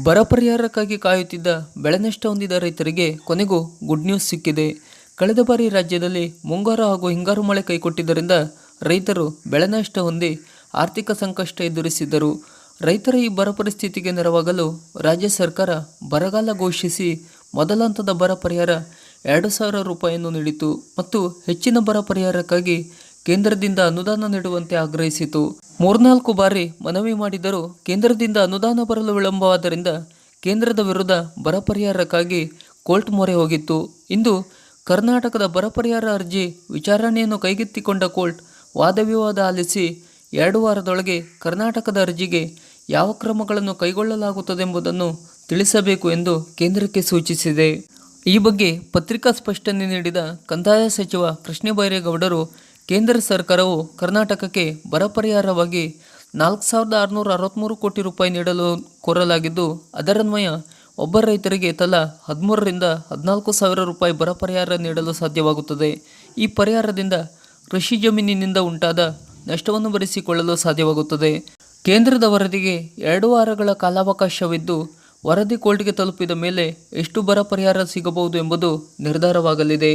ಬರ ಪರಿಹಾರಕ್ಕಾಗಿ ಕಾಯುತ್ತಿದ್ದ ಬೆಳೆ ನಷ್ಟ ಹೊಂದಿದ ರೈತರಿಗೆ ಕೊನೆಗೂ ಗುಡ್ ನ್ಯೂಸ್ ಸಿಕ್ಕಿದೆ. ಕಳೆದ ಬಾರಿ ರಾಜ್ಯದಲ್ಲಿ ಮುಂಗಾರು ಹಾಗೂ ಹಿಂಗಾರು ಮಳೆ ಕೈಕೊಟ್ಟಿದ್ದರಿಂದ ರೈತರು ಬೆಳೆ ನಷ್ಟ ಹೊಂದಿ ಆರ್ಥಿಕ ಸಂಕಷ್ಟ ಎದುರಿಸಿದ್ದರು. ರೈತರ ಈ ಬರ ಪರಿಸ್ಥಿತಿಗೆ ನೆರವಾಗಲು ರಾಜ್ಯ ಸರ್ಕಾರ ಬರಗಾಲ ಘೋಷಿಸಿ ಮೊದಲ ಹಂತದ ಬರ ಪರಿಹಾರ ಎರಡು ಸಾವಿರ ರೂಪಾಯಿಯನ್ನು ನೀಡಿತು ಮತ್ತು ಹೆಚ್ಚಿನ ಬರ ಪರಿಹಾರಕ್ಕಾಗಿ ಕೇಂದ್ರದಿಂದ ಅನುದಾನ ನೀಡುವಂತೆ ಆಗ್ರಹಿಸಿತು. ಮೂರ್ನಾಲ್ಕು ಬಾರಿ ಮನವಿ ಮಾಡಿದರೂ ಕೇಂದ್ರದಿಂದ ಅನುದಾನ ಬರಲು ವಿಳಂಬವಾದ್ದರಿಂದ ಕೇಂದ್ರದ ವಿರುದ್ಧ ಬರ ಪರಿಹಾರಕ್ಕಾಗಿ ಕೋರ್ಟ್ ಮೊರೆ ಹೋಗಿತ್ತು. ಇಂದು ಕರ್ನಾಟಕದ ಬರ ಪರಿಹಾರ ಅರ್ಜಿ ವಿಚಾರಣೆಯನ್ನು ಕೈಗೆತ್ತಿಕೊಂಡ ಕೋರ್ಟ್ ವಾದವಿವಾದ ಆಲಿಸಿ ಎರಡು ವಾರದೊಳಗೆ ಕರ್ನಾಟಕದ ಅರ್ಜಿಗೆ ಯಾವ ಕ್ರಮಗಳನ್ನು ಕೈಗೊಳ್ಳಲಾಗುತ್ತದೆಂಬುದನ್ನು ತಿಳಿಸಬೇಕು ಎಂದು ಕೇಂದ್ರಕ್ಕೆ ಸೂಚಿಸಿದೆ. ಈ ಬಗ್ಗೆ ಪತ್ರಿಕಾ ಸ್ಪಷ್ಟನೆ ನೀಡಿದ ಕಂದಾಯ ಸಚಿವ ಕೃಷ್ಣ ಬೈರೇಗೌಡರು ಕೇಂದ್ರ ಸರ್ಕಾರವು ಕರ್ನಾಟಕಕ್ಕೆ ಬರ ಪರಿಹಾರವಾಗಿ ನಾಲ್ಕು ಸಾವಿರದ ಆರುನೂರ ಅರವತ್ತ್ಮೂರು ಕೋಟಿ ರೂಪಾಯಿ ನೀಡಲು ಕೋರಲಾಗಿದ್ದು, ಅದರನ್ವಯ ಒಬ್ಬ ರೈತರಿಗೆ ತಲಾ ಹದಿಮೂರರಿಂದ ಹದಿನಾಲ್ಕು ಸಾವಿರ ರೂಪಾಯಿ ಬರ ಪರಿಹಾರ ನೀಡಲು ಸಾಧ್ಯವಾಗುತ್ತದೆ. ಈ ಪರಿಹಾರದಿಂದ ಕೃಷಿ ಜಮೀನಿನಿಂದ ಉಂಟಾದ ನಷ್ಟವನ್ನು ಭರಿಸಿಕೊಳ್ಳಲು ಸಾಧ್ಯವಾಗುತ್ತದೆ. ಕೇಂದ್ರದ ವರದಿಗೆ ಎರಡು ವಾರಗಳ ಕಾಲಾವಕಾಶವಿದ್ದು, ವರದಿ ಕೋರ್ಟ್ಗೆ ತಲುಪಿದ ಮೇಲೆ ಎಷ್ಟು ಬರ ಪರಿಹಾರ ಸಿಗಬಹುದು ಎಂಬುದು ನಿರ್ಧಾರವಾಗಲಿದೆ.